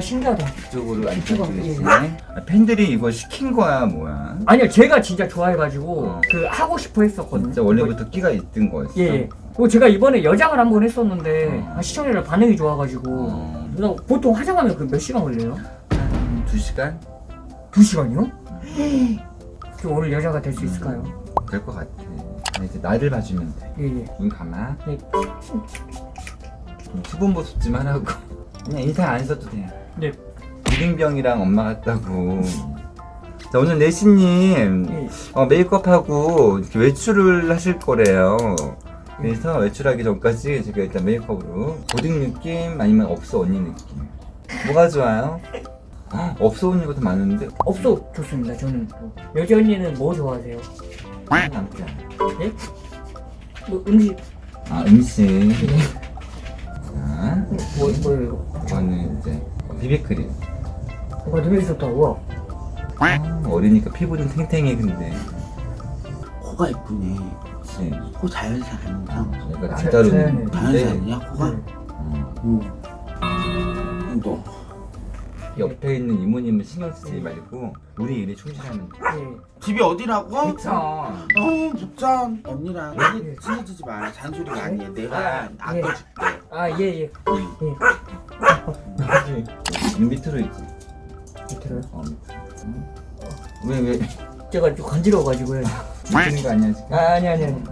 신기하다. 이쪽으로 안 이쪽으로, 잡히겠네. 아, 팬들이 이거 시킨 거야 뭐야? 아니요, 제가 진짜 좋아해가지고 어. 그 하고 싶어 했었거든요. 진짜 원래부터 끼가 있던 거였어. 예, 예. 그리고 제가 이번에 여장을 한 번 했었는데 어. 아, 시청자들 반응이 좋아가지고 어. 누나 보통 화장하면 그 몇 시간 걸려요? 한 2시간? 두 시간이요? 저 오늘 여자가 될 수 있을까요? 될 것 같아. 아, 이제 나를 봐주면 돼. 예, 예. 눈 감아. 네. 좀 수분 보습 좀 하라고. 그냥 인상 안 써도 돼. 네. 유린병이랑 엄마 같다고. 자, 오늘 내시님 예. 어, 메이크업하고 이렇게 외출을 하실 거래요. 그래서 외출하기 전까지 제가 일단 메이크업으로 고딩 느낌 아니면 업소 언니 느낌. 뭐가 좋아요? 헉, 업소 언니보다 많은데 없어 좋습니다. 저는 또. 여자 언니는 뭐 좋아하세요? 남자. 예? 뭐 음식 아 음식. 예. 자, 뭐? 저는 이제 비비크림. 와 되게 좋다. 와. 아, 어리니까 피부 좀 탱탱해 근데. 코가 예쁘네. 그치. 코 자연산 아닌가? 약간 자- 남다른. 자연해. 자연산이야 코가? 네. 음. 응. 너 옆에 있는 이모님은 신경 쓰지 말고 우리 일에 충실하면 돼. 예. 집이 어디라고? 그쵸. 어, 부천 언니랑 친해- 친해지지 마. 잔소리가 아니야. 내가 아, 예. 아껴줄게. 아, 예, 예. 예. 음, 밑으로 있지. 밑으로요? 어, 밑으로. 응? 왜, 왜? 제가 좀 간지러워가지고요. 밑으는 거 아니야, 지금? 아, 아니, 아니, 아니.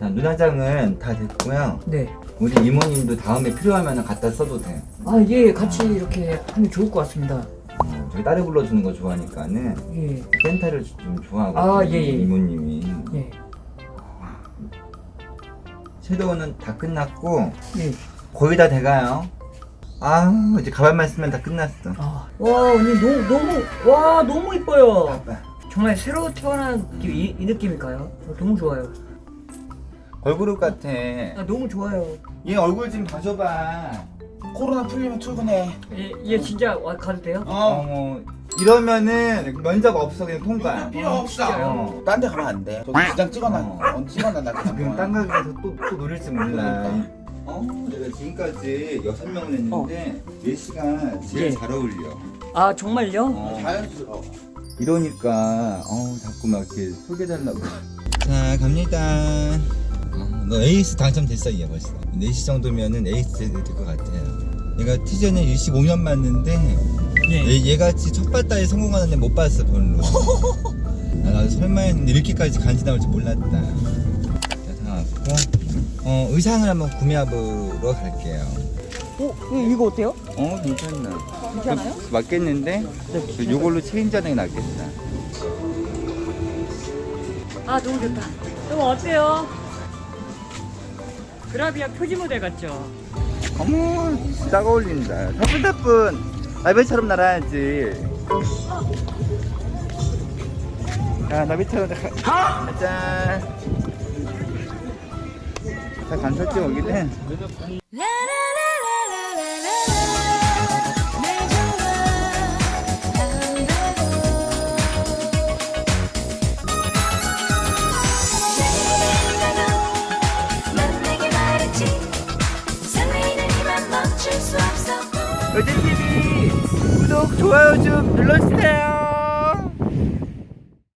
자, 눈화장은 다 됐고요. 네. 우리 이모님도 다음에 필요하면 갖다 써도 돼. 아, 예, 같이 이렇게 하면 좋을 것 같습니다. 어, 저희 딸을 불러주는 거 좋아하니까는 예. 센터를 좀 좋아하거든요. 아, 예, 예. 이모님이. 예. 섀도우는 다 끝났고 예. 거의 다 돼가요. 아, 이제 가발만 쓰면 다 끝났어. 아, 와, 언니 너무, 너무, 와, 너무 이뻐요. 정말 새로 태어난 느낌, 이, 이 느낌일까요? 어, 너무 좋아요. 걸그룹 같아. 아, 너무 좋아요. 얘 얼굴 좀 봐줘봐. 코로나 풀리면 출근해. 예, 얘 진짜 와, 가도 돼요? 어. 어, 이러면은 면접 없어 그냥 통과. 필요 없어. 어. 딴 데 가면 안 돼. 저기 지장 찍어놔. 어. 어, 찍어놔 나 그냥. 지금 딴 가게에서 또, 또 노릴지 몰라. 그러니까. 어, 내가 지금까지 여섯 명을 했는데 예시가 제일 예. 잘 어울려. 아, 정말요? 어. 자연스러워. 이러니까 어 자꾸 막 이렇게 소개달라고. 자 갑니다. 어, 너 에이스 당첨됐어 얘 벌써. 4시 정도면은 에이스 될 것 같아요. 얘가 티저는 일식 5년 맞는데 예. 얘, 얘같이 첫 발달에 성공하는 애못 봤어 별로. 아, 나도 설마 이렇게까지 간지 나올 줄 몰랐다. 자, 다 왔고 어, 의상을 한번 구매하러 갈게요. 어, 이거 어때요? 어 괜찮나? 괜찮아요? 그, 맞겠는데? 그 요걸로 체인지 하는 게 낫겠다. 아, 너무 좋다. 너무 어때요? 그라비아 표지 모델 같죠? 어머 딱 어울린다. 타뿐타뿐 나비처럼 날아야지. 자 나비처럼 가. 가자. 자 간설지 오기는. 이만 멈출 수 없어 로제 TV 구독 좋아요 좀 눌러주세요.